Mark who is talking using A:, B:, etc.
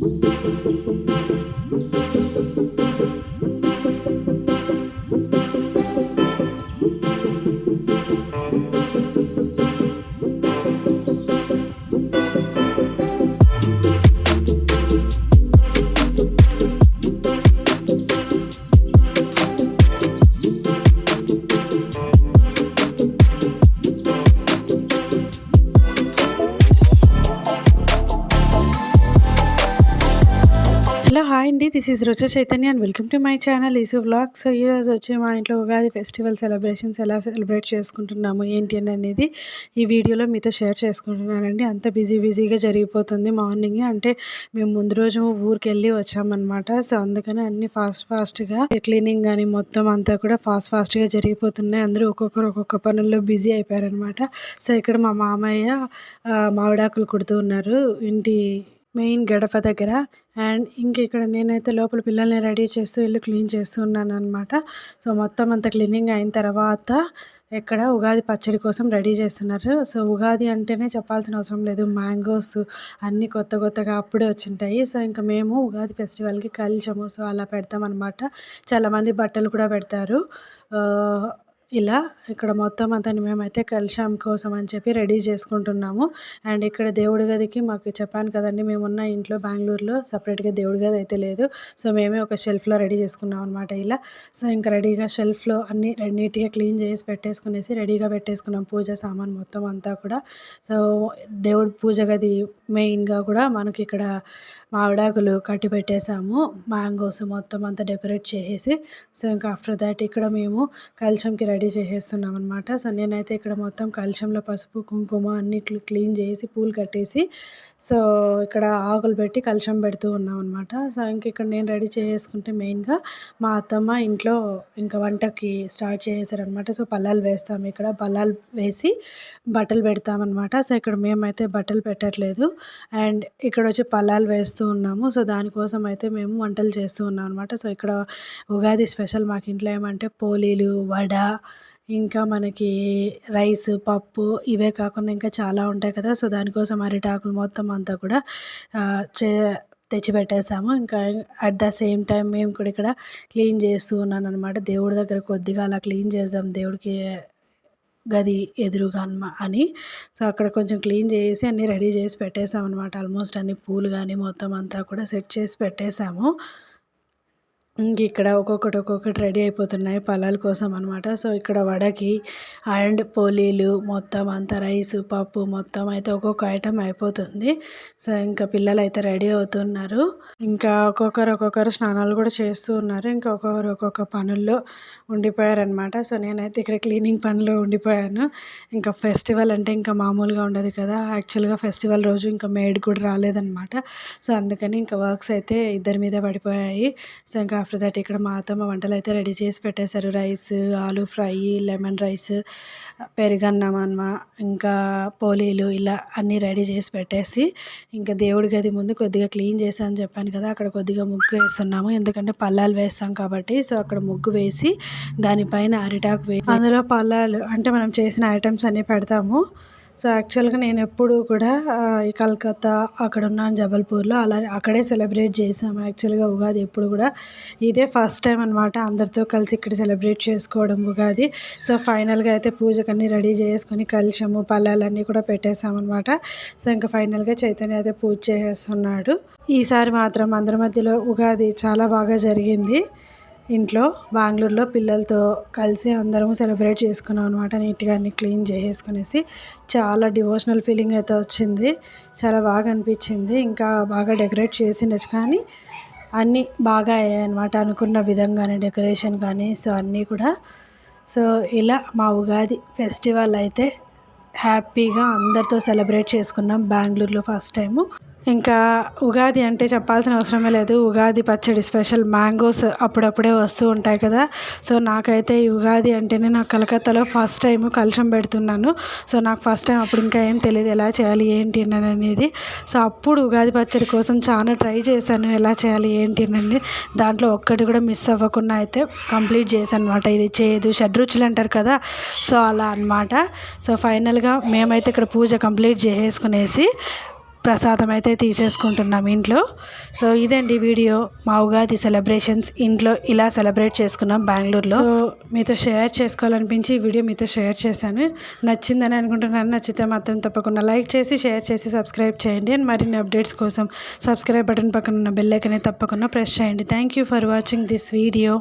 A: Música hello hi అండి. This is Rucha Chaitanya and welcome to my channel ఈసు vlog so ఈరోజు వచ్చి మా ఇంట్లో ఉగాది ఫెస్టివల్ సెలబ్రేషన్స్ ఎలా సెలబ్రేట్ చేసుకుంటున్నాము ఏంటి అని అనేది ఈ వీడియోలో మీతో షేర్ చేసుకుంటున్నానండి. అంత బిజీ బిజీగా జరిగిపోతుంది మార్నింగ్ అంటే మేము ముందు రోజు ఊరికి వెళ్ళి వచ్చామన్నమాట. సో అందుకని అన్ని ఫాస్ట్ ఫాస్ట్గా క్లీనింగ్ కానీ మొత్తం అంతా కూడా ఫాస్ట్ ఫాస్ట్గా జరిగిపోతున్నాయి. అందరూ ఒక్కొక్కరు ఒక్కొక్క పనుల్లో బిజీ అయిపోయారనమాట సో ఇక్కడ మా మామయ్య మావిడాకులు మామిడాకులు కుడుతూ ఉన్నారు. ఇంటి మెయిన్ గడప దగ్గర. అండ్ ఇంక ఇక్కడ నేనైతే లోపల పిల్లల్ని రెడీ చేస్తూ ఇల్లు క్లీన్ చేస్తూ ఉన్నాను అనమాట సో మొత్తం అంత క్లీనింగ్ అయిన తర్వాత ఇక్కడ ఉగాది పచ్చడి కోసం రెడీ చేస్తున్నారు. సో ఉగాది అంటేనే చెప్పాల్సిన అవసరం లేదు. మ్యాంగోస్ అన్నీ కొత్త కొత్తగా అప్పుడే వచ్చింటాయి. సో ఇంకా మేము ఉగాది ఫెస్టివల్కి కలిసాము సో అలా పెడతామన్నమాట. చాలామంది బట్టలు కూడా పెడతారు. ఇలా ఇక్కడ మొత్తం అంతా మేమైతే కలశం కోసం అని చెప్పి రెడీ చేసుకుంటున్నాము. అండ్ ఇక్కడ దేవుడి గదికి మాకు చెప్పాను కదండి మేమున్న ఇంట్లో బెంగళూరులో సపరేట్గా దేవుడి గది అయితే లేదు. సో మేమే ఒక షెల్ఫ్లో రెడీ చేసుకున్నాం అనమాట ఇలా. సో ఇంకా రెడీగా షెల్ఫ్లో అన్ని నీట్గా క్లీన్ చేసి పెట్టేసుకునేసి రెడీగా పెట్టేసుకున్నాం పూజ సామాన్ మొత్తం అంతా కూడా. సో దేవుడి పూజ గది మెయిన్గా కూడా మనకి ఇక్కడ మామిడాకులు కట్టి పెట్టేసాము మ్యాంగోస్ మొత్తం అంతా డెకరేట్ చేసేసి. సో ఇంకా ఆఫ్టర్ దాట్ ఇక్కడ మేము కలశంకి రెడీ రెడీ చేసేస్తున్నాం అనమాట సో నేనైతే ఇక్కడ మొత్తం కలశంలో పసుపు కుంకుమ అన్ని క్లీన్ చేసి పూలు కట్టేసి సో ఇక్కడ ఆకులు పెట్టి కలశం పెడుతూ ఉన్నాం అనమాట సో ఇంక ఇక్కడ నేను రెడీ చేసుకుంటే మెయిన్గా మా అత్తమ్మ ఇంట్లో ఇంకా వంటకి స్టార్ట్ చేసేసారనమాట సో పల్లాలు వేస్తాము ఇక్కడ. పల్లాలు వేసి బట్టలు పెడతామన్నమాట. సో ఇక్కడ మేమైతే బట్టలు పెట్టట్లేదు. అండ్ ఇక్కడ వచ్చి పల్లాలు వేస్తూ ఉన్నాము. సో దానికోసం అయితే మేము వంటలు చేస్తూ ఉన్నాం అనమాట సో ఇక్కడ ఉగాది స్పెషల్ మాకు ఇంట్లో ఏమంటే పోలీలు వడ ఇంకా మనకి రైస్ పప్పు ఇవే కాకుండా ఇంకా చాలా ఉంటాయి కదా. సో దానికోసం అరిటాకులు మొత్తం అంతా కూడా చే తెచ్చిపెట్టేసాము. ఇంకా అట్ ద సేమ్ టైం మేము కూడా ఇక్కడ క్లీన్ చేస్తూ ఉన్నాను అనమాట దేవుడి దగ్గర కొద్దిగా అలా క్లీన్ చేద్దాం దేవుడికి గది ఎదురుగా అన్మ అని. సో అక్కడ కొంచెం క్లీన్ చేసి అన్నీ రెడీ చేసి పెట్టేసాం అనమాట ఆల్మోస్ట్ అన్ని పూలు కానీ మొత్తం అంతా కూడా సెట్ చేసి పెట్టేసాము. ఇంక ఇక్కడ ఒక్కొక్కటి ఒక్కొక్కటి రెడీ అయిపోతున్నాయి పలాల కోసం అనమాట సో ఇక్కడ వడకి అండ్ పోలీలు మొత్తం అంతా రైస్ పప్పు మొత్తం అయితే ఒక్కొక్క ఐటెం అయిపోతుంది. సో ఇంకా పిల్లలు అయితే రెడీ అవుతున్నారు. ఇంకా ఒక్కొక్కరు ఒక్కొక్కరు స్నానాలు కూడా చేస్తూ ఉన్నారు. ఇంకా ఒక్కొక్కరు ఒక్కొక్క పనుల్లో ఉండిపోయారనమాట సో నేనైతే ఇక్కడ క్లీనింగ్ పనిలో ఉండిపోయాను. ఇంకా ఫెస్టివల్ అంటే ఇంకా మామూలుగా ఉండదు కదా. యాక్చువల్గా ఫెస్టివల్ రోజు ఇంకా మేడ్ కూడా రాలేదనమాట సో అందుకని ఇంకా వర్క్స్ అయితే ఇద్దరి మీద పడిపోయాయి. సో ఇంకా ఆఫ్టర్ దట్ ఇక్కడ మా అత్తమ్మ వంటలు అయితే రెడీ చేసి పెట్టేశారు. రైస్ ఆలు ఫ్రై లెమన్ రైస్ పెరుగన్నం అన్నమా ఇంకా పోలీలు ఇలా అన్నీ రెడీ చేసి పెట్టేసి ఇంకా దేవుడి గది ముందు కొద్దిగా క్లీన్ చేశాను చెప్పాను కదా అక్కడ కొద్దిగా ముగ్గు వేస్తున్నాము. ఎందుకంటే పల్లాలు వేస్తాం కాబట్టి సో అక్కడ ముగ్గు వేసి దానిపైన అరిటాకు వేసి అందులో పల్లాలు అంటే మనం చేసిన ఐటమ్స్ అన్నీ పెడతాము. సో యాక్చువల్గా నేను ఎప్పుడూ కూడా ఈ కలకత్తా అక్కడ ఉన్నాను జబల్పూర్లో అలా అక్కడే సెలబ్రేట్ చేసాము. యాక్చువల్గా ఉగాది ఎప్పుడు కూడా ఇదే ఫస్ట్ టైం అనమాట అందరితో కలిసి ఇక్కడ సెలబ్రేట్ చేసుకోవడం ఉగాది. సో ఫైనల్గా అయితే పూజకన్నీ రెడీ చేసుకొని కలుషము పళ్ళాలన్నీ కూడా పెట్టేసామన్నమాట. సో ఇంకా ఫైనల్గా చైతన్య అయితే పూజ చేసేస్తున్నాడు ఈసారి మాత్రం అందరి మధ్యలో ఉగాది చాలా బాగా జరిగింది. ఇంట్లో బెంగళూరులో పిల్లలతో కలిసి అందరం సెలబ్రేట్ చేసుకున్నాం అనమాట నీట్గా అన్ని క్లీన్ చేసేసుకునేసి చాలా డివోషనల్ ఫీలింగ్ అయితే వచ్చింది. చాలా బాగా అనిపించింది. ఇంకా బాగా డెకరేట్ చేసిండొచ్చు కానీ అన్నీ బాగా అయ్యాయి అనమాట అనుకున్న విధంగానే డెకరేషన్ కానీ సో అన్నీ కూడా. సో ఇలా మా ఉగాది ఫెస్టివల్ అయితే హ్యాపీగా అందరితో సెలబ్రేట్ చేసుకున్నాం బెంగళూరులో ఫస్ట్ టైము. ఇంకా ఉగాది అంటే చెప్పాల్సిన అవసరమే లేదు. ఉగాది పచ్చడి స్పెషల్ మ్యాంగోస్ అప్పుడప్పుడే వస్తూ ఉంటాయి కదా. సో నాకైతే ఈ ఉగాది అంటేనే నాకు కలకత్తాలో ఫస్ట్ టైం కలశం పెడుతున్నాను. సో నాకు ఫస్ట్ టైం అప్పుడు ఇంకా ఏం తెలియదు ఎలా చేయాలి ఏంటి అని అనేది. సో అప్పుడు ఉగాది పచ్చడి కోసం చాలా ట్రై చేశాను ఎలా చేయాలి ఏంటి అని దాంట్లో ఒక్కటి కూడా మిస్ అవ్వకుండా అయితే కంప్లీట్ చేశాను అనమాట ఇది చేయదు షడ్రుచులు అంటారు కదా. సో అలా అన్నమాట. సో ఫైనల్గా మేమైతే ఇక్కడ పూజ కంప్లీట్ చేసేసుకునేసి ప్రసాదం అయితే తీసేసుకుంటున్నాం ఇంట్లో. సో ఇదండి వీడియో. మా ఉగాది సెలబ్రేషన్స్ ఇంట్లో ఇలా సెలబ్రేట్ చేసుకున్నాం బెంగళూరులో. సో మీతో షేర్ చేసుకోవాలనిపించి ఈ వీడియో మీతో షేర్ చేశాను. నచ్చిందని అనుకుంటున్నాను. నచ్చితే మాత్రం తప్పకుండా లైక్ చేసి షేర్ చేసి సబ్స్క్రైబ్ చేయండి. అండ్ మరిన్ని అప్డేట్స్ కోసం సబ్స్క్రైబ్ బటన్ పక్కన ఉన్న బెల్ ఐకన్ తప్పకుండా ప్రెస్ చేయండి. Thank you for watching this video.